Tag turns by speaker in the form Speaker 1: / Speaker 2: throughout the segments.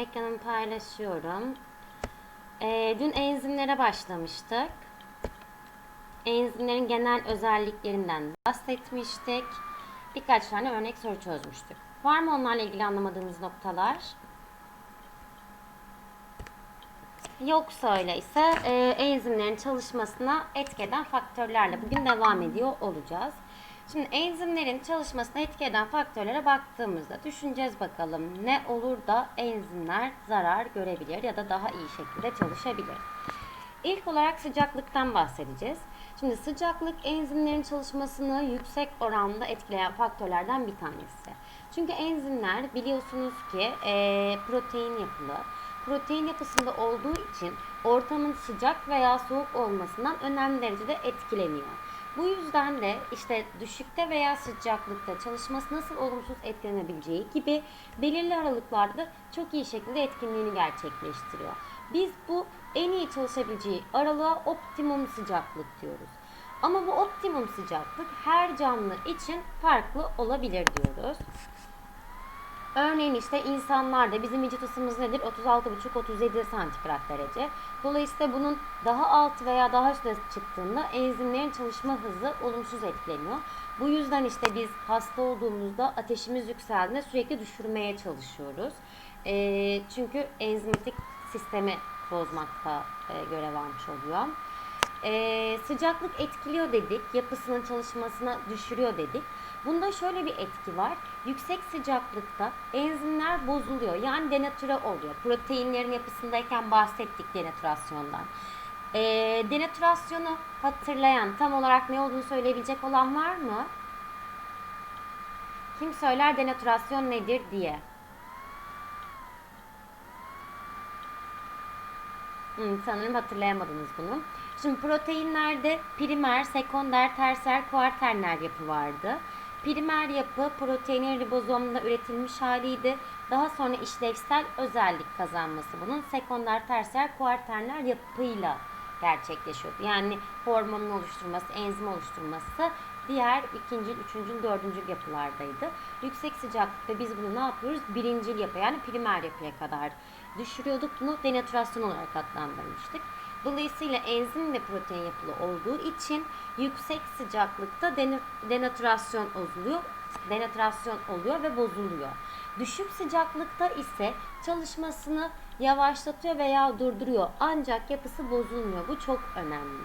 Speaker 1: ekranımı paylaşıyorum. Ee, dün enzimlere başlamıştık. Enzimlerin genel özelliklerinden bahsetmiştik. Birkaç tane örnek soru çözmüştük. Var mı onlarla ilgili anlamadığımız noktalar? Yoksa öyleyse e, enzimlerin çalışmasına etki eden faktörlerle bugün devam ediyor olacağız. Şimdi enzimlerin çalışmasına etki eden faktörlere baktığımızda düşüneceğiz bakalım ne olur da enzimler zarar görebilir ya da daha iyi şekilde çalışabilir. İlk olarak sıcaklıktan bahsedeceğiz. Şimdi sıcaklık enzimlerin çalışmasını yüksek oranda etkileyen faktörlerden bir tanesi. Çünkü enzimler biliyorsunuz ki e, protein yapılı. Protein yapısında olduğu için ortamın sıcak veya soğuk olmasından önemli derecede etkileniyor. Bu yüzden de işte düşükte veya sıcaklıkta çalışması nasıl olumsuz etkilenebileceği gibi belirli aralıklarda çok iyi şekilde etkinliğini gerçekleştiriyor. Biz bu en iyi çalışabileceği aralığa optimum sıcaklık diyoruz. Ama bu optimum sıcaklık her canlı için farklı olabilir diyoruz. Örneğin işte insanlarda bizim vücut ısımız nedir? 36,5-37 santigrat derece. Dolayısıyla bunun daha alt veya daha üstüne çıktığında enzimlerin çalışma hızı olumsuz etkileniyor. Bu yüzden işte biz hasta olduğumuzda ateşimiz yükseldiğinde sürekli düşürmeye çalışıyoruz. Ee, çünkü enzimatik sistemi bozmakta e, görev almış oluyor. Ee, sıcaklık etkiliyor dedik, yapısının çalışmasına düşürüyor dedik. Bunda şöyle bir etki var. Yüksek sıcaklıkta enzimler bozuluyor. Yani denatüre oluyor. Proteinlerin yapısındayken bahsettik denatürasyondan. Ee, denatürasyonu hatırlayan, tam olarak ne olduğunu söyleyebilecek olan var mı? Kim söyler denatürasyon nedir diye. Hmm, sanırım hatırlayamadınız bunu. Şimdi proteinlerde primer, sekonder, terser, kuarterner yapı vardı. Primer yapı proteinin ribozomda üretilmiş haliydi. Daha sonra işlevsel özellik kazanması bunun sekonder, terser, kuarterner yapıyla gerçekleşiyordu. Yani hormonun oluşturması, enzim oluşturması diğer ikinci, üçüncü, dördüncü yapılardaydı. Yüksek sıcaklıkta biz bunu ne yapıyoruz? Birincil yapı yani primer yapıya kadar düşürüyorduk. Bunu denatürasyon olarak adlandırmıştık. Dolayısıyla enzim ve protein yapılı olduğu için yüksek sıcaklıkta denatürasyon oluyor, denatürasyon oluyor ve bozuluyor. Düşük sıcaklıkta ise çalışmasını yavaşlatıyor veya durduruyor. Ancak yapısı bozulmuyor. Bu çok önemli.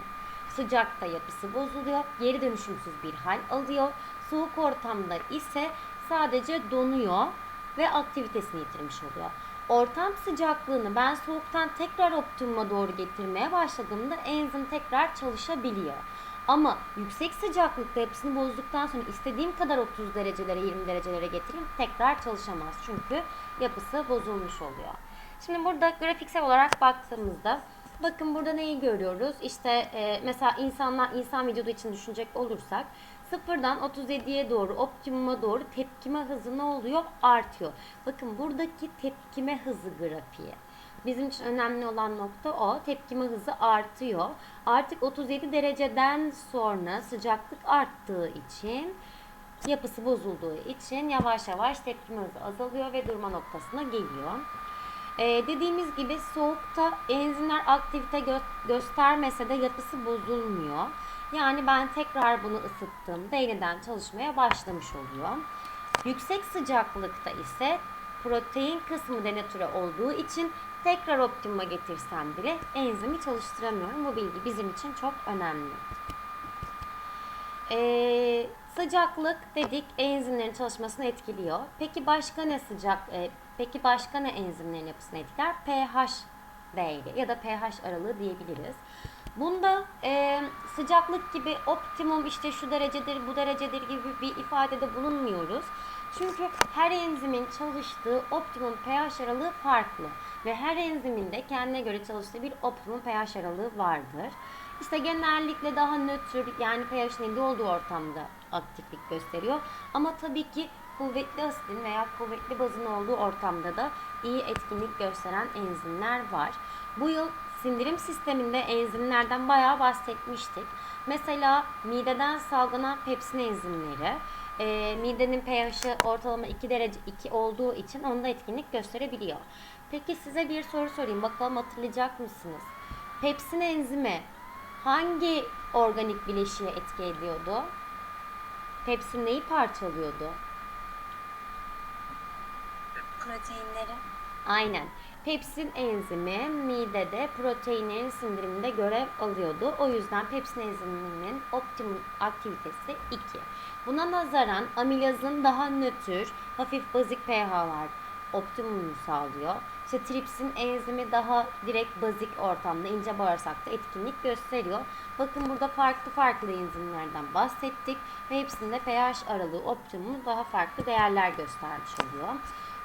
Speaker 1: Sıcakta yapısı bozuluyor, geri dönüşümsüz bir hal alıyor. Soğuk ortamda ise sadece donuyor ve aktivitesini yitirmiş oluyor. Ortam sıcaklığını ben soğuktan tekrar optimuma doğru getirmeye başladığımda enzim tekrar çalışabiliyor. Ama yüksek sıcaklıkta yapısını bozduktan sonra istediğim kadar 30 derecelere 20 derecelere getireyim tekrar çalışamaz. Çünkü yapısı bozulmuş oluyor. Şimdi burada grafiksel olarak baktığımızda bakın burada neyi görüyoruz? İşte e, mesela insanlar insan vücudu için düşünecek olursak Sıfırdan 37'ye doğru optimuma doğru tepkime hızı ne oluyor? Artıyor. Bakın buradaki tepkime hızı grafiği. Bizim için önemli olan nokta o. Tepkime hızı artıyor. Artık 37 dereceden sonra sıcaklık arttığı için yapısı bozulduğu için yavaş yavaş tepkime hızı azalıyor ve durma noktasına geliyor. Ee, dediğimiz gibi soğukta enzimler aktivite gö göstermese de yapısı bozulmuyor. Yani ben tekrar bunu ısıttığımda yeniden çalışmaya başlamış oluyor. Yüksek sıcaklıkta ise protein kısmı denatüre olduğu için tekrar optimuma getirsem bile enzimi çalıştıramıyorum. Bu bilgi bizim için çok önemli. Ee, sıcaklık dedik enzimlerin çalışmasını etkiliyor. Peki başka ne sıcak? E, peki başka ne enzimlerin yapısını etkiler? pH değeri ya da pH aralığı diyebiliriz. Bunda e, sıcaklık gibi optimum işte şu derecedir bu derecedir gibi bir ifadede bulunmuyoruz. Çünkü her enzimin çalıştığı optimum pH aralığı farklı ve her enzimin de kendine göre çalıştığı bir optimum pH aralığı vardır. İşte genellikle daha nötr yani pH'in 7 olduğu ortamda aktiflik gösteriyor. Ama tabii ki kuvvetli asidin veya kuvvetli bazın olduğu ortamda da iyi etkinlik gösteren enzimler var. Bu yıl sindirim sisteminde enzimlerden bayağı bahsetmiştik. Mesela mideden salgılanan pepsin enzimleri, e, midenin pH'i ortalama 2 derece 2 olduğu için onda etkinlik gösterebiliyor. Peki size bir soru sorayım. Bakalım hatırlayacak mısınız? Pepsin enzimi hangi organik bileşiğe etki ediyordu? Pepsin neyi parçalıyordu?
Speaker 2: Proteinleri.
Speaker 1: Aynen. Pepsin enzimi midede proteinlerin sindiriminde görev alıyordu. O yüzden pepsin enziminin optimum aktivitesi 2. Buna nazaran amilazın daha nötr, hafif bazik pH'lar optimumunu sağlıyor. İşte tripsin enzimi daha direkt bazik ortamda ince bağırsakta etkinlik gösteriyor. Bakın burada farklı farklı enzimlerden bahsettik ve hepsinde pH aralığı optimumu daha farklı değerler göstermiş oluyor.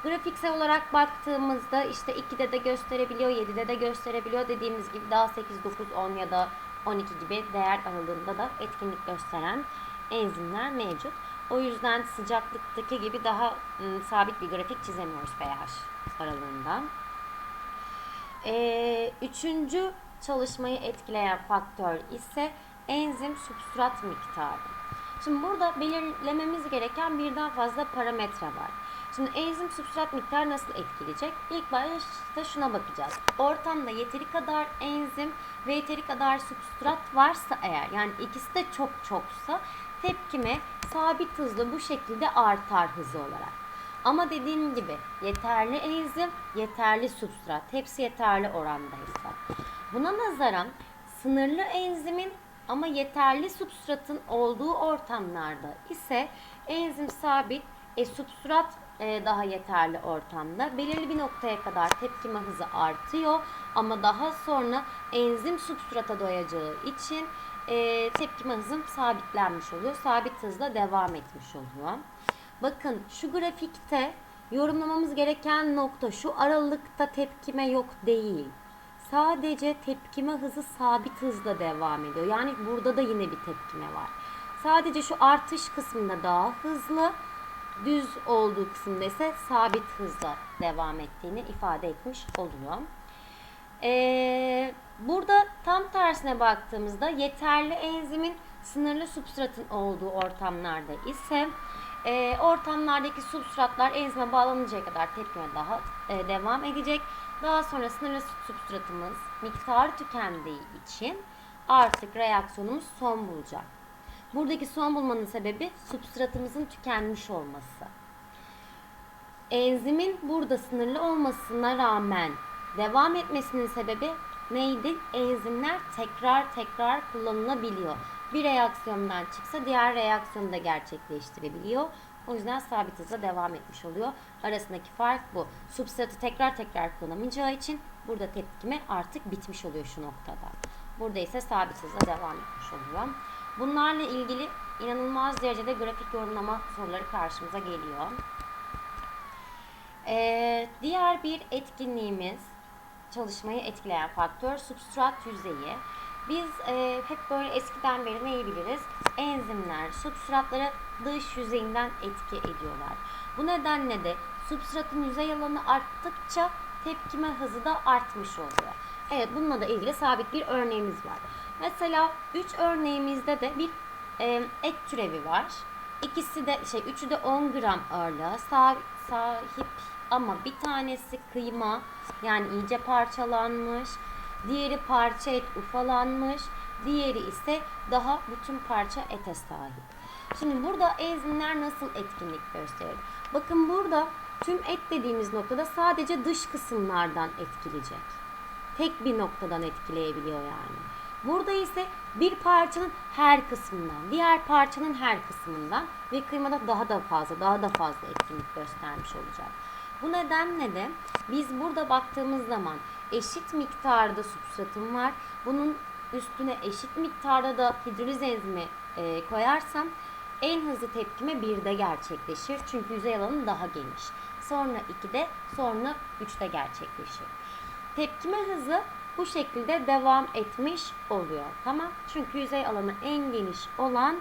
Speaker 1: Grafiksel olarak baktığımızda işte 2'de de gösterebiliyor, 7'de de gösterebiliyor. Dediğimiz gibi daha 8, 9, 10 ya da 12 gibi değer aralığında da etkinlik gösteren enzimler mevcut. O yüzden sıcaklıktaki gibi daha ım, sabit bir grafik çizemiyoruz pH aralığından. Ee, üçüncü çalışmayı etkileyen faktör ise enzim substrat miktarı. Şimdi burada belirlememiz gereken birden fazla parametre var. Şimdi enzim substrat miktarı nasıl etkileyecek? İlk başta şuna bakacağız. Ortamda yeteri kadar enzim ve yeteri kadar substrat varsa eğer yani ikisi de çok çoksa tepkime sabit hızlı bu şekilde artar hızı olarak. Ama dediğim gibi yeterli enzim, yeterli substrat. Hepsi yeterli orandaysa. Buna nazaran sınırlı enzimin ama yeterli substratın olduğu ortamlarda ise enzim sabit, e, substrat daha yeterli ortamda. Belirli bir noktaya kadar tepkime hızı artıyor ama daha sonra enzim substrata doyacağı için e, tepkime hızım sabitlenmiş oluyor. Sabit hızla devam etmiş oluyor. Bakın şu grafikte yorumlamamız gereken nokta şu aralıkta tepkime yok değil. Sadece tepkime hızı sabit hızla devam ediyor. Yani burada da yine bir tepkime var. Sadece şu artış kısmında daha hızlı, düz olduğu kısımda ise sabit hızla devam ettiğini ifade etmiş oluyor. Ee, burada tam tersine baktığımızda yeterli enzimin sınırlı substratın olduğu ortamlarda ise e, ortamlardaki substratlar enzime bağlanıncaya kadar tepkime daha e, devam edecek. Daha sonra sınırlı substratımız miktarı tükendiği için artık reaksiyonumuz son bulacak. Buradaki son bulmanın sebebi substratımızın tükenmiş olması. Enzimin burada sınırlı olmasına rağmen devam etmesinin sebebi neydi? Enzimler tekrar tekrar kullanılabiliyor. Bir reaksiyondan çıksa diğer reaksiyonu da gerçekleştirebiliyor. O yüzden sabit hızla devam etmiş oluyor. Arasındaki fark bu. Substratı tekrar tekrar kullanamayacağı için burada tepkime artık bitmiş oluyor şu noktada. Burada ise sabit hızla devam etmiş oluyor. Bunlarla ilgili inanılmaz derecede grafik yorumlama soruları karşımıza geliyor. Ee, diğer bir etkinliğimiz çalışmayı etkileyen faktör substrat yüzeyi. Biz e, hep böyle eskiden beri neyi biliriz? Enzimler substratları dış yüzeyinden etki ediyorlar. Bu nedenle de substratın yüzey alanı arttıkça tepkime hızı da artmış oluyor. Evet bununla da ilgili sabit bir örneğimiz var. Mesela 3 örneğimizde de bir e, et türevi var. İkisi de şey üçü de 10 gram ağırlığa sah- sahip ama bir tanesi kıyma yani iyice parçalanmış. Diğeri parça et ufalanmış. Diğeri ise daha bütün parça ete sahip. Şimdi burada enzimler nasıl etkinlik gösterir? Bakın burada tüm et dediğimiz noktada sadece dış kısımlardan etkileyecek. Tek bir noktadan etkileyebiliyor yani. Burada ise bir parçanın her kısmından, diğer parçanın her kısmından ve kıymada daha da fazla, daha da fazla etkinlik göstermiş olacak. Bu nedenle de biz burada baktığımız zaman eşit miktarda substratım var. Bunun üstüne eşit miktarda da hidroliz enzimi e, koyarsam en hızlı tepkime 1'de gerçekleşir. Çünkü yüzey alanı daha geniş. Sonra 2'de, sonra 3'te gerçekleşir. Tepkime hızı bu şekilde devam etmiş oluyor. Tamam. Çünkü yüzey alanı en geniş olan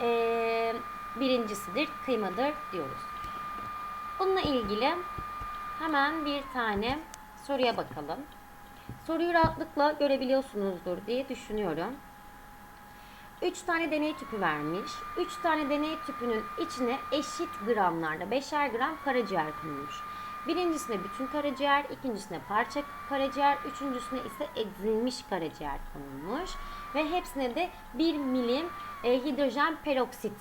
Speaker 1: e, birincisidir, kıymadır diyoruz. Bununla ilgili hemen bir tane soruya bakalım. Soruyu rahatlıkla görebiliyorsunuzdur diye düşünüyorum. 3 tane deney tüpü vermiş. 3 tane deney tüpünün içine eşit gramlarda 5'er gram karaciğer konulmuş. Birincisine bütün karaciğer, ikincisine parça karaciğer, üçüncüsüne ise ezilmiş karaciğer konulmuş. Ve hepsine de 1 milim e, hidrojen peroksit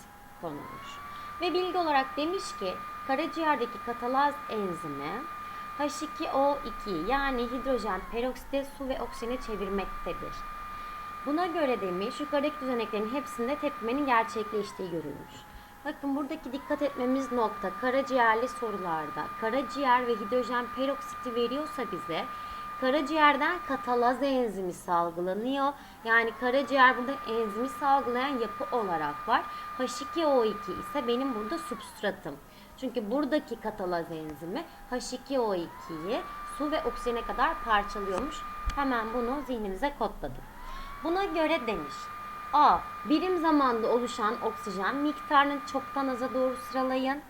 Speaker 1: konulmuş. Ve bilgi olarak demiş ki karaciğerdeki katalaz enzimi H2O2 yani hidrojen peroksite su ve oksijene çevirmektedir. Buna göre demiş yukarıdaki düzeneklerin hepsinde tepkimenin gerçekleştiği görülmüş. Bakın buradaki dikkat etmemiz nokta karaciğerli sorularda karaciğer ve hidrojen peroksiti veriyorsa bize karaciğerden katalaz enzimi salgılanıyor. Yani karaciğer burada enzimi salgılayan yapı olarak var. H2O2 ise benim burada substratım. Çünkü buradaki katalaz enzimi H2O2'yi su ve oksijene kadar parçalıyormuş. Hemen bunu zihnimize kodladık. Buna göre demiş. A. Birim zamanda oluşan oksijen miktarını çoktan aza doğru sıralayın.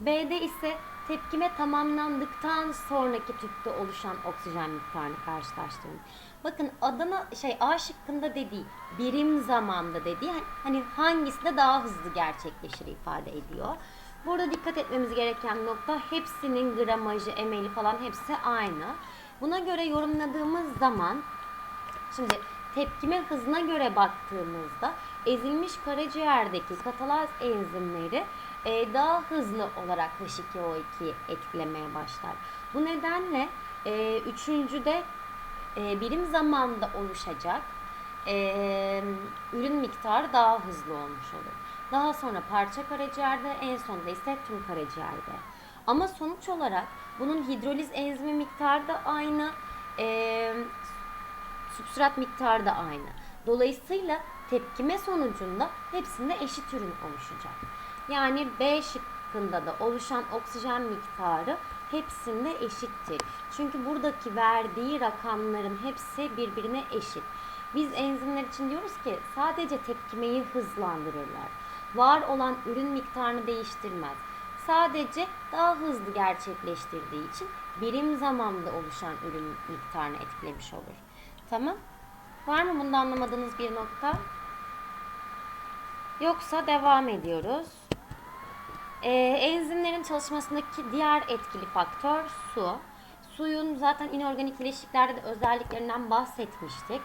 Speaker 1: B'de ise tepkime tamamlandıktan sonraki tüpte oluşan oksijen miktarını karşılaştırın. Bakın Adana şey A şıkkında dediği birim zamanda dediği hani hangisinde daha hızlı gerçekleşir ifade ediyor. Burada dikkat etmemiz gereken nokta hepsinin gramajı, emeli falan hepsi aynı. Buna göre yorumladığımız zaman Şimdi tepkime hızına göre baktığımızda ezilmiş karaciğerdeki katalaz enzimleri e, daha hızlı olarak H2O2'yi etkilemeye başlar. Bu nedenle e, üçüncüde e, birim zamanda oluşacak e, ürün miktarı daha hızlı olmuş olur. Daha sonra parça karaciğerde en sonunda ise tüm karaciğerde. Ama sonuç olarak bunun hidroliz enzimi miktarı da aynı. E, substrat miktarı da aynı. Dolayısıyla tepkime sonucunda hepsinde eşit ürün oluşacak. Yani B şıkkında da oluşan oksijen miktarı hepsinde eşittir. Çünkü buradaki verdiği rakamların hepsi birbirine eşit. Biz enzimler için diyoruz ki sadece tepkimeyi hızlandırırlar. Var olan ürün miktarını değiştirmez. Sadece daha hızlı gerçekleştirdiği için birim zamanda oluşan ürün miktarını etkilemiş olur. Tamam. Var mı bunda anlamadığınız bir nokta? Yoksa devam ediyoruz. Ee, enzimlerin çalışmasındaki diğer etkili faktör su. Suyun zaten inorganik bileşiklerde de özelliklerinden bahsetmiştik.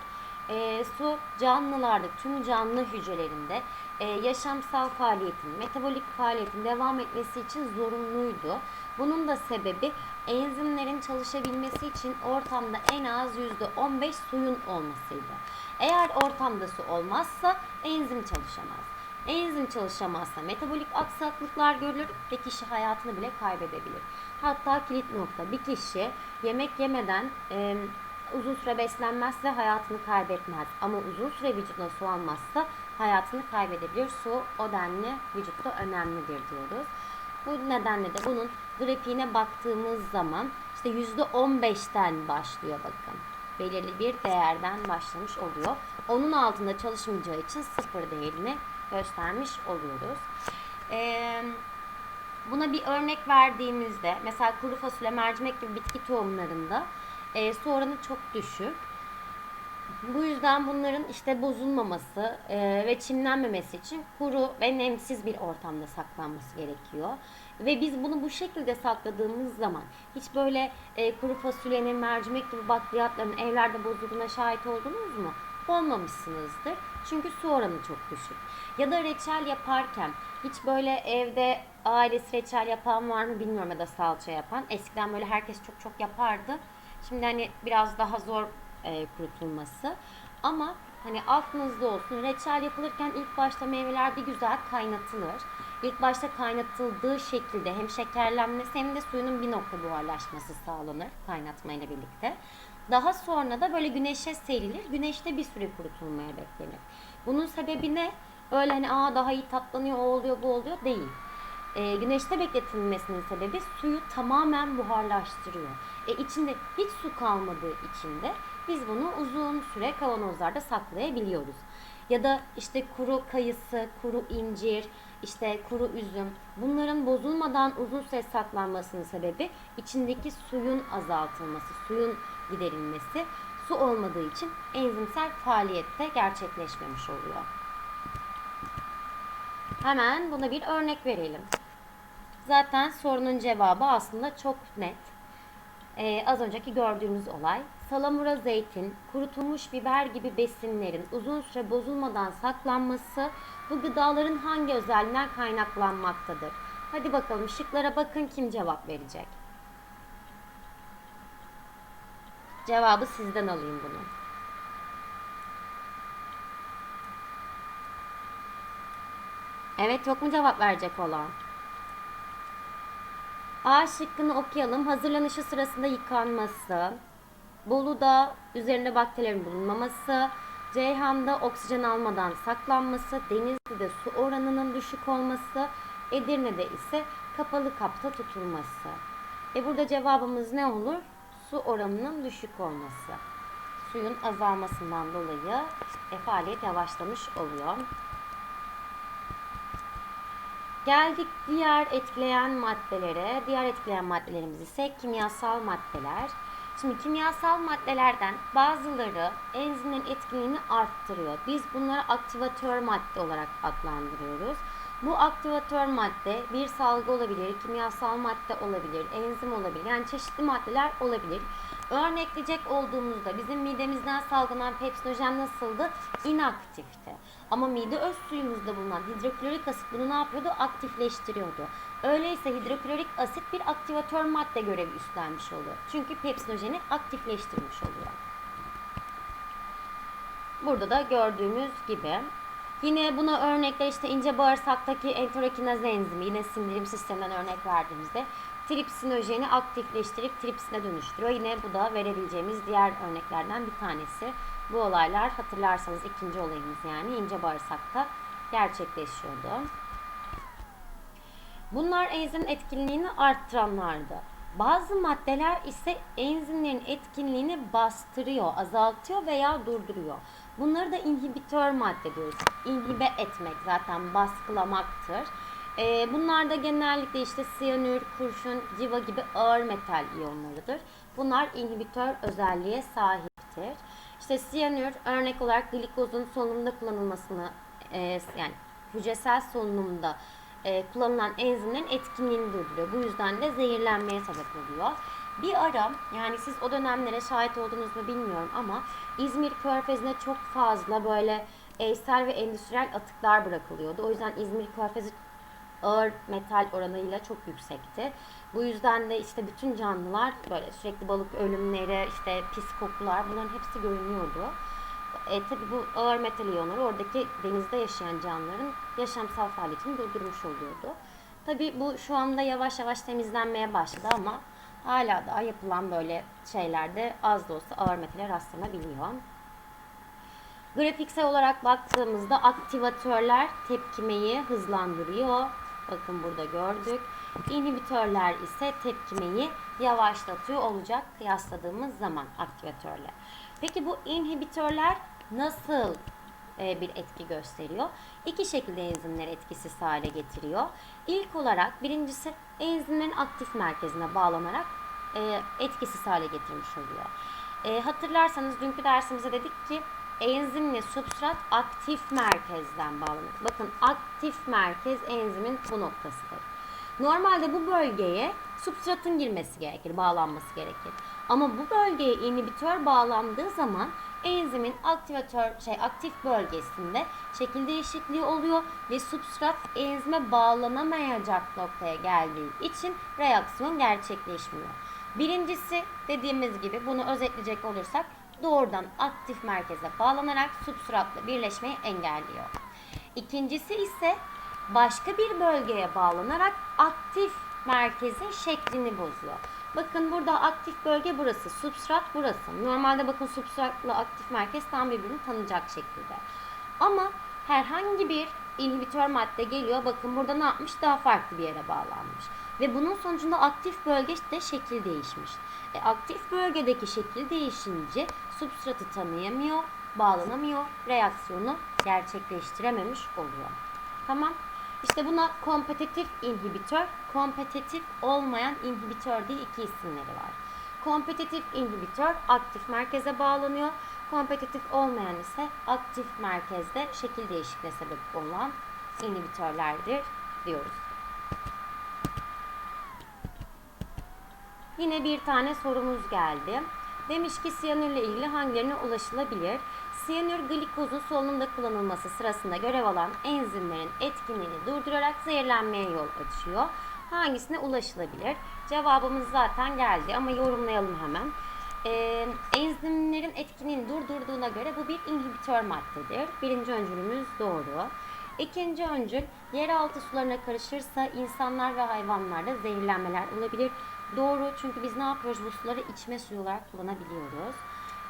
Speaker 1: Ee, su canlılarda, tüm canlı hücrelerinde e, yaşamsal faaliyetin, metabolik faaliyetin devam etmesi için zorunluydu. Bunun da sebebi enzimlerin çalışabilmesi için ortamda en az %15 suyun olmasıydı. Eğer ortamda su olmazsa enzim çalışamaz. Enzim çalışamazsa metabolik aksaklıklar görülür ve kişi hayatını bile kaybedebilir. Hatta kilit nokta bir kişi yemek yemeden e, uzun süre beslenmezse hayatını kaybetmez. Ama uzun süre vücuduna su almazsa hayatını kaybedebilir. Su o denli vücutta önemlidir diyoruz. Bu nedenle de bunun grafiğine baktığımız zaman işte %15'ten başlıyor bakın. Belirli bir değerden başlamış oluyor. Onun altında çalışmayacağı için sıfır değerini göstermiş oluyoruz. Ee, buna bir örnek verdiğimizde mesela kuru fasulye, mercimek gibi bitki tohumlarında e, su oranı çok düşük. Bu yüzden bunların işte bozulmaması e, ve çimlenmemesi için kuru ve nemsiz bir ortamda saklanması gerekiyor. Ve biz bunu bu şekilde sakladığımız zaman hiç böyle e, kuru fasulyenin, mercimek gibi bakliyatların evlerde bozulduğuna şahit oldunuz mu? Olmamışsınızdır. Çünkü su oranı çok düşük. Ya da reçel yaparken hiç böyle evde ailesi reçel yapan var mı bilmiyorum ya da salça yapan. Eskiden böyle herkes çok çok yapardı. Şimdi hani biraz daha zor e, kurutulması. Ama hani aklınızda olsun reçel yapılırken ilk başta meyveler bir güzel kaynatılır. İlk başta kaynatıldığı şekilde hem şekerlenmesi hem de suyunun bir nokta buharlaşması sağlanır kaynatmayla birlikte. Daha sonra da böyle güneşe serilir. Güneşte bir süre kurutulmaya beklenir. Bunun sebebi ne? Öyle hani aa daha iyi tatlanıyor, o oluyor, bu oluyor değil. E, güneşte bekletilmesinin sebebi suyu tamamen buharlaştırıyor. E, içinde hiç su kalmadığı için de biz bunu uzun süre kavanozlarda saklayabiliyoruz. Ya da işte kuru kayısı, kuru incir, işte kuru üzüm bunların bozulmadan uzun süre saklanmasının sebebi içindeki suyun azaltılması, suyun giderilmesi. Su olmadığı için enzimsel faaliyette gerçekleşmemiş oluyor. Hemen buna bir örnek verelim. Zaten sorunun cevabı aslında çok net. Ee, az önceki gördüğümüz olay. Salamura zeytin, kurutulmuş biber gibi besinlerin uzun süre bozulmadan saklanması bu gıdaların hangi özelliğinden kaynaklanmaktadır? Hadi bakalım şıklara bakın kim cevap verecek. Cevabı sizden alayım bunu. Evet yok mu cevap verecek olan? A şıkkını okuyalım. Hazırlanışı sırasında yıkanması. Bolu'da üzerinde bakterilerin bulunmaması. Ceyhan'da oksijen almadan saklanması. Denizli'de su oranının düşük olması. Edirne'de ise kapalı kapta tutulması. E burada cevabımız ne olur? Su oranının düşük olması. Suyun azalmasından dolayı e, faaliyet yavaşlamış oluyor. Geldik diğer etkileyen maddelere. Diğer etkileyen maddelerimiz ise kimyasal maddeler. Şimdi kimyasal maddelerden bazıları enzimlerin etkinliğini arttırıyor. Biz bunları aktivatör madde olarak adlandırıyoruz. Bu aktivatör madde bir salgı olabilir, kimyasal madde olabilir, enzim olabilir. Yani çeşitli maddeler olabilir. Örnekleyecek olduğumuzda bizim midemizden salgılanan pepsinojen nasıldı? İnaktifti. Ama mide öz suyumuzda bulunan hidroklorik asit bunu ne yapıyordu? Aktifleştiriyordu. Öyleyse hidroklorik asit bir aktivatör madde görevi üstlenmiş oluyor. Çünkü pepsinojeni aktifleştirmiş oluyor. Burada da gördüğümüz gibi Yine buna örnekler işte ince bağırsaktaki enterokinaz enzimi yine sindirim sisteminden örnek verdiğimizde tripsinojeni aktifleştirip tripsine dönüştürüyor. Yine bu da verebileceğimiz diğer örneklerden bir tanesi. Bu olaylar hatırlarsanız ikinci olayımız yani ince bağırsakta gerçekleşiyordu. Bunlar enzimin etkinliğini arttıranlardı. Bazı maddeler ise enzimlerin etkinliğini bastırıyor, azaltıyor veya durduruyor. Bunları da inhibitör madde diyoruz. İnhibe etmek zaten baskılamaktır. Ee, bunlar da genellikle işte siyanür, kurşun, civa gibi ağır metal iyonlarıdır. Bunlar inhibitör özelliğe sahiptir. İşte siyanür örnek olarak glikozun solunumda kullanılmasını e, yani hücresel solunumda e, kullanılan enzimlerin etkinliğini durduruyor. Bu yüzden de zehirlenmeye sebep oluyor. Bir ara yani siz o dönemlere şahit oldunuz mu bilmiyorum ama İzmir Körfezi'ne çok fazla böyle eysel ve endüstriyel atıklar bırakılıyordu. O yüzden İzmir Körfezi ağır metal oranıyla çok yüksekti. Bu yüzden de işte bütün canlılar böyle sürekli balık ölümleri, işte pis kokular bunların hepsi görünüyordu. E, tabii bu ağır metal iyonları oradaki denizde yaşayan canlıların yaşamsal faaliyetini durdurmuş oluyordu. Tabii bu şu anda yavaş yavaş temizlenmeye başladı ama hala daha yapılan böyle şeylerde az da olsa ağır metale rastlanabiliyor. Grafiksel olarak baktığımızda aktivatörler tepkimeyi hızlandırıyor. Bakın burada gördük. İnhibitörler ise tepkimeyi yavaşlatıyor olacak kıyasladığımız zaman aktivatörle. Peki bu inhibitörler nasıl bir etki gösteriyor? İki şekilde enzimleri etkisiz hale getiriyor. İlk olarak birincisi enzimlerin aktif merkezine bağlanarak e, etkisiz hale getirmiş oluyor. E, hatırlarsanız dünkü dersimizde dedik ki enzimle substrat aktif merkezden bağlanır. Bakın aktif merkez enzimin bu noktasıdır. Normalde bu bölgeye substratın girmesi gerekir, bağlanması gerekir. Ama bu bölgeye inhibitör bağlandığı zaman enzimin aktivatör şey aktif bölgesinde şekil değişikliği oluyor ve substrat enzime bağlanamayacak noktaya geldiği için reaksiyon gerçekleşmiyor. Birincisi dediğimiz gibi bunu özetleyecek olursak doğrudan aktif merkeze bağlanarak substratla birleşmeyi engelliyor. İkincisi ise başka bir bölgeye bağlanarak aktif merkezin şeklini bozuyor. Bakın burada aktif bölge burası, substrat burası. Normalde bakın substratla aktif merkez tam birbirini tanıyacak şekilde. Ama herhangi bir inhibitör madde geliyor. Bakın burada ne yapmış? Daha farklı bir yere bağlanmış. Ve bunun sonucunda aktif bölge de şekil değişmiş. E, aktif bölgedeki şekil değişince substratı tanıyamıyor, bağlanamıyor, reaksiyonu gerçekleştirememiş oluyor. Tamam. İşte buna kompetitif inhibitör, kompetitif olmayan inhibitör diye iki isimleri var. Kompetitif inhibitör aktif merkeze bağlanıyor. Kompetitif olmayan ise aktif merkezde şekil değişikliğine sebep olan inhibitörlerdir diyoruz. Yine bir tane sorumuz geldi. Demiş ki siyanürle ilgili hangilerine ulaşılabilir? Siyanür glikozun solunumda kullanılması sırasında görev alan enzimlerin etkinliğini durdurarak zehirlenmeye yol açıyor. Hangisine ulaşılabilir? Cevabımız zaten geldi ama yorumlayalım hemen. Ee, enzimlerin etkinliğini durdurduğuna göre bu bir inhibitör maddedir. Birinci öncülümüz doğru. İkinci öncül yeraltı sularına karışırsa insanlar ve hayvanlarda zehirlenmeler olabilir. Doğru çünkü biz ne yapıyoruz? Bu suları içme suyu olarak kullanabiliyoruz.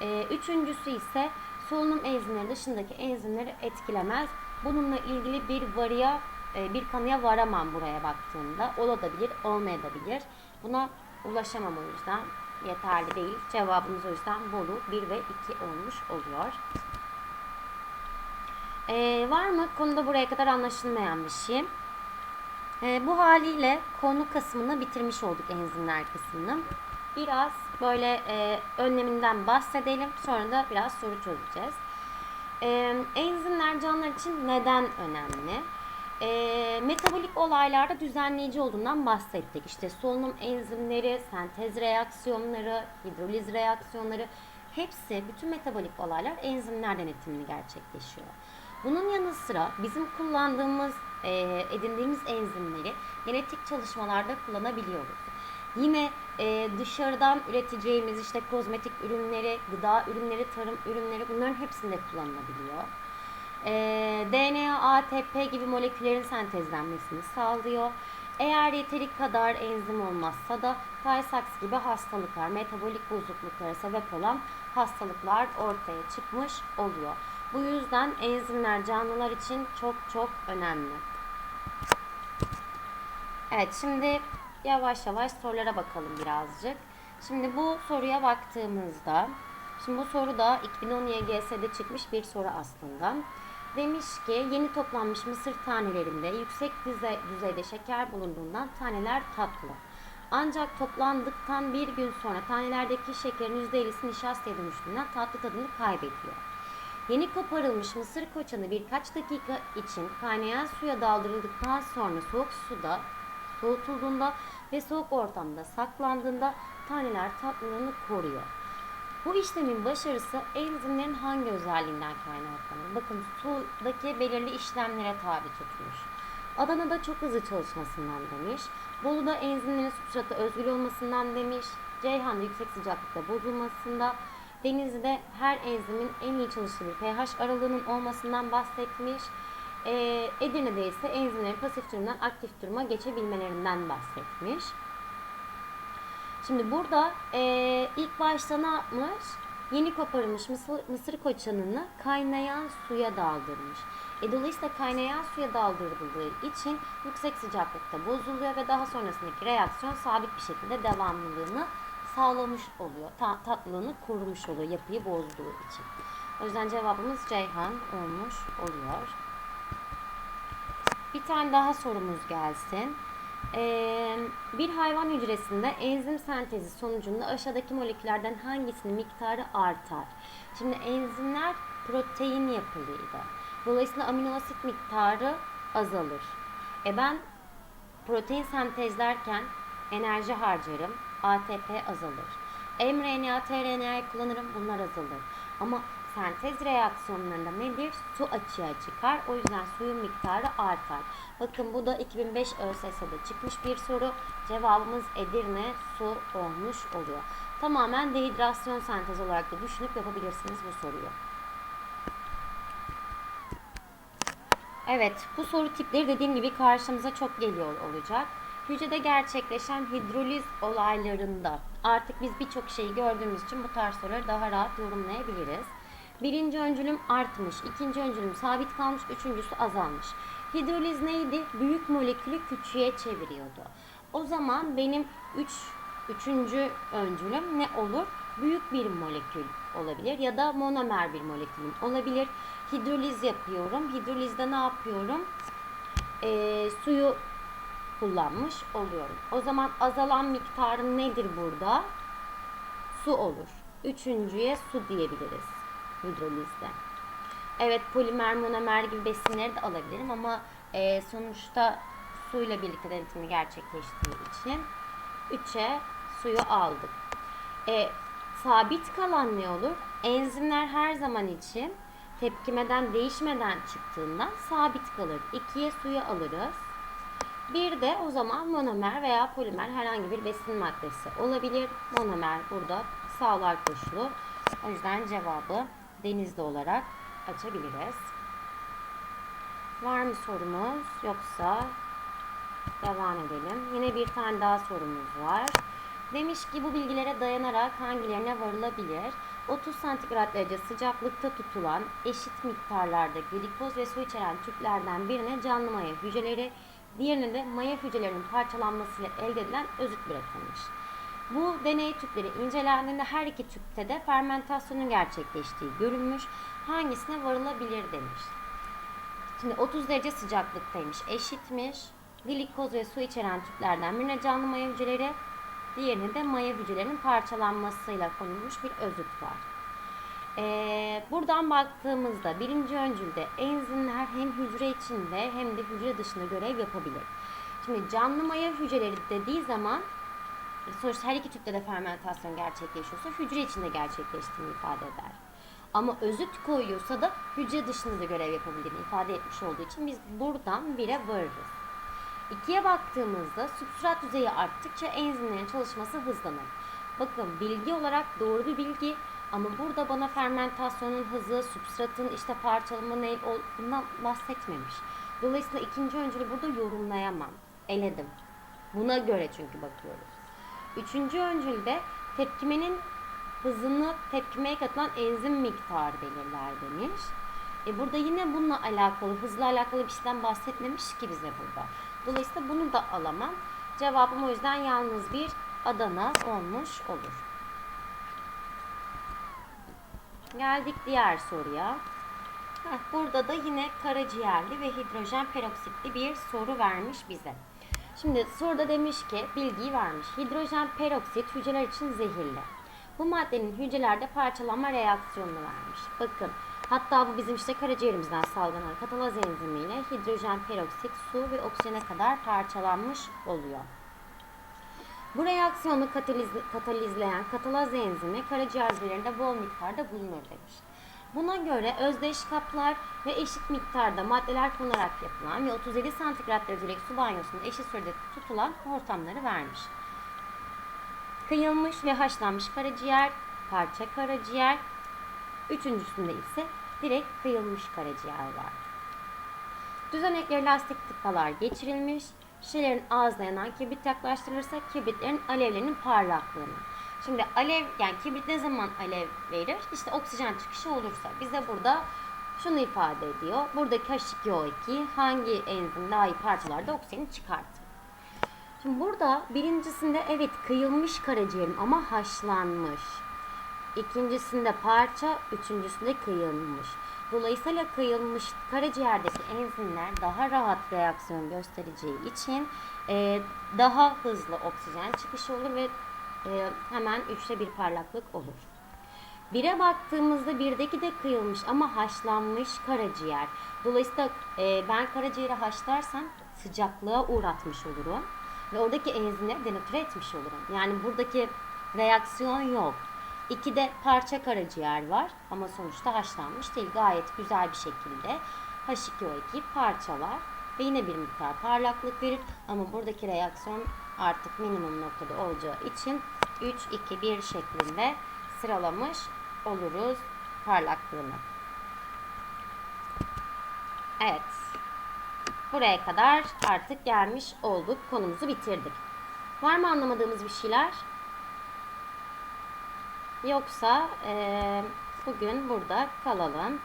Speaker 1: Ee, üçüncüsü ise solunum enzimleri dışındaki enzimleri etkilemez. Bununla ilgili bir varıya, e, bir kanıya varamam buraya baktığımda. Olabilir, olmayabilir. Buna ulaşamam o yüzden. Yeterli değil. Cevabımız o yüzden Bolu 1 ve 2 olmuş oluyor. Ee, var mı konuda buraya kadar anlaşılmayan bir şey? Ee, bu haliyle konu kısmını bitirmiş olduk enzimler kısmını. Biraz böyle e, önleminden bahsedelim. Sonra da biraz soru çözeceğiz. Ee, enzimler canlılar için neden önemli? Ee, metabolik olaylarda düzenleyici olduğundan bahsettik. İşte solunum enzimleri, sentez reaksiyonları, hidroliz reaksiyonları hepsi, bütün metabolik olaylar enzimler denetimini gerçekleşiyor. Bunun yanı sıra bizim kullandığımız, e, edindiğimiz enzimleri genetik çalışmalarda kullanabiliyoruz. Yine e, dışarıdan üreteceğimiz işte kozmetik ürünleri, gıda ürünleri, tarım ürünleri bunların hepsinde kullanılabiliyor. E, DNA, ATP gibi moleküllerin sentezlenmesini sağlıyor. Eğer yeteri kadar enzim olmazsa da Tay-Sachs gibi hastalıklar, metabolik bozukluklara sebep olan hastalıklar ortaya çıkmış oluyor. Bu yüzden enzimler canlılar için çok çok önemli. Evet şimdi yavaş yavaş sorulara bakalım birazcık. Şimdi bu soruya baktığımızda, şimdi bu soru da 2010 YGS'de çıkmış bir soru aslında. Demiş ki yeni toplanmış mısır tanelerinde yüksek düzey, düzeyde şeker bulunduğundan taneler tatlı. Ancak toplandıktan bir gün sonra tanelerdeki şekerin %50'si nişastaya dönüştüğünden tatlı tadını kaybediyor. Yeni koparılmış mısır koçanı birkaç dakika için kaynayan suya daldırıldıktan sonra soğuk suda soğutulduğunda ve soğuk ortamda saklandığında taneler tatlılığını koruyor. Bu işlemin başarısı enzimlerin hangi özelliğinden kaynaklanır? Bakın sudaki belirli işlemlere tabi tutulmuş. Adana'da çok hızlı çalışmasından demiş. Bolu'da enzimlerin substrata özgül olmasından demiş. Ceyhan'da yüksek sıcaklıkta bozulmasında. Denizli'de her enzimin en iyi çalıştığı pH aralığının olmasından bahsetmiş. Ee, Edirne'de ise enzimlerin pasif durumdan aktif duruma geçebilmelerinden bahsetmiş. Şimdi burada e, ilk başta ne yapmış? Yeni koparılmış mısır, mısır koçanını kaynayan suya daldırmış. E, dolayısıyla kaynayan suya daldırıldığı için yüksek sıcaklıkta bozuluyor ve daha sonrasındaki reaksiyon sabit bir şekilde devamlılığını sağlamış oluyor. Ta, tatlılığını korumuş oluyor yapıyı bozduğu için. O yüzden cevabımız Ceyhan olmuş oluyor. Bir tane daha sorumuz gelsin. Ee, bir hayvan hücresinde enzim sentezi sonucunda aşağıdaki moleküllerden hangisinin miktarı artar? Şimdi enzimler protein yapılıydı. Dolayısıyla amino asit miktarı azalır. E ben protein sentezlerken enerji harcarım. ATP azalır. mRNA, tRNA kullanırım. Bunlar azalır. Ama sentez reaksiyonlarında nedir? Su açığa çıkar. O yüzden suyun miktarı artar. Bakın bu da 2005 ÖSS'de çıkmış bir soru. Cevabımız Edirne su olmuş oluyor. Tamamen dehidrasyon sentez olarak da düşünüp yapabilirsiniz bu soruyu. Evet, bu soru tipleri dediğim gibi karşımıza çok geliyor olacak. Hücrede gerçekleşen hidroliz olaylarında artık biz birçok şeyi gördüğümüz için bu tarz soruları daha rahat yorumlayabiliriz. Birinci öncülüm artmış, ikinci öncülüm sabit kalmış, üçüncüsü azalmış. Hidroliz neydi? Büyük molekülü küçüğe çeviriyordu. O zaman benim üç, üçüncü öncülüm ne olur? Büyük bir molekül olabilir ya da monomer bir molekülüm olabilir. Hidroliz yapıyorum. Hidrolizde ne yapıyorum? Ee, suyu kullanmış oluyorum. O zaman azalan miktarım nedir burada? Su olur. Üçüncüye su diyebiliriz hidrolizde. Evet polimer, monomer gibi besinleri de alabilirim ama e, sonuçta suyla birlikte denetimi gerçekleştiği için 3'e suyu aldık. E, sabit kalan ne olur? Enzimler her zaman için tepkimeden değişmeden çıktığından sabit kalır. 2'ye suyu alırız. Bir de o zaman monomer veya polimer herhangi bir besin maddesi olabilir. Monomer burada sağlar koşulu. O yüzden cevabı denizde olarak açabiliriz. Var mı sorumuz? Yoksa devam edelim. Yine bir tane daha sorumuz var. Demiş ki bu bilgilere dayanarak hangilerine varılabilir? 30 santigrat derece sıcaklıkta tutulan eşit miktarlarda glikoz ve su içeren tüplerden birine canlı maya hücreleri, diğerine de maya hücrelerinin parçalanmasıyla elde edilen özüt bırakılmış. Bu deney tüpleri incelendiğinde her iki tüpte de fermentasyonun gerçekleştiği görülmüş. Hangisine varılabilir demiş. Şimdi 30 derece sıcaklıktaymış, eşitmiş. Glikoz ve su içeren tüplerden birine canlı maya hücreleri, diğerine de maya hücrelerinin parçalanmasıyla konulmuş bir özüt var. Ee, buradan baktığımızda birinci öncülde enzimler hem hücre içinde hem de hücre dışında görev yapabilir. Şimdi canlı maya hücreleri dediği zaman sonuçta her iki tüpte de fermentasyon gerçekleşiyorsa hücre içinde gerçekleştiğini ifade eder. Ama özüt koyuyorsa da hücre dışında da görev yapabildiğini ifade etmiş olduğu için biz buradan bire varırız. İkiye baktığımızda substrat düzeyi arttıkça enzimlerin çalışması hızlanır. Bakın bilgi olarak doğru bir bilgi ama burada bana fermentasyonun hızı, substratın işte parçalama ne bundan bahsetmemiş. Dolayısıyla ikinci öncülü burada yorumlayamam. Eledim. Buna göre çünkü bakıyoruz. Üçüncü öncülde tepkimenin hızını tepkimeye katılan enzim miktarı belirler demiş. E burada yine bununla alakalı, hızla alakalı bir şeyden bahsetmemiş ki bize burada. Dolayısıyla bunu da alamam. Cevabım o yüzden yalnız bir Adana olmuş olur. Geldik diğer soruya. Heh, burada da yine karaciğerli ve hidrojen peroksitli bir soru vermiş bize. Şimdi soruda demiş ki bilgiyi vermiş. Hidrojen peroksit hücreler için zehirli. Bu maddenin hücrelerde parçalanma reaksiyonunu vermiş. Bakın hatta bu bizim işte karaciğerimizden salgılanan katalaz enzimiyle hidrojen peroksit su ve oksijene kadar parçalanmış oluyor. Bu reaksiyonu kataliz, katalizleyen katalaz enzimi karaciğer hücrelerinde bol miktarda bulunur demiş. Buna göre özdeş kaplar ve eşit miktarda maddeler konarak yapılan ve 37 santigrat derecelik su banyosunda eşit sürede tutulan ortamları vermiş. Kıyılmış ve haşlanmış karaciğer, parça karaciğer, üçüncüsünde ise direkt kıyılmış karaciğer var. Düzenekleri lastik tıkalar geçirilmiş, şişelerin ağzına yanan kibrit yaklaştırılırsa kibritlerin alevlerinin parlaklığını. Şimdi alev yani kibrit ne zaman alev verir? İşte oksijen çıkışı olursa. Bize burada şunu ifade ediyor. Buradaki H2O2 hangi enzim daha iyi parçalarda oksijeni çıkartır? Şimdi burada birincisinde evet kıyılmış karaciğerim ama haşlanmış. İkincisinde parça, üçüncüsünde kıyılmış. Dolayısıyla kıyılmış karaciğerdeki enzimler daha rahat reaksiyon göstereceği için e, daha hızlı oksijen çıkışı olur ve e, hemen üçte bir parlaklık olur. Bire baktığımızda birdeki de kıyılmış ama haşlanmış karaciğer. Dolayısıyla e, ben karaciğeri haşlarsam sıcaklığa uğratmış olurum. Ve oradaki enzimleri denatüre etmiş olurum. Yani buradaki reaksiyon yok. İkide parça karaciğer var ama sonuçta haşlanmış değil. Gayet güzel bir şekilde H2O2 parçalar ve yine bir miktar parlaklık verir. Ama buradaki reaksiyon artık minimum noktada olacağı için 3, 2, 1 şeklinde sıralamış oluruz parlaklığını. Evet. Buraya kadar artık gelmiş olduk. Konumuzu bitirdik. Var mı anlamadığımız bir şeyler? Yoksa eee, bugün burada kalalım.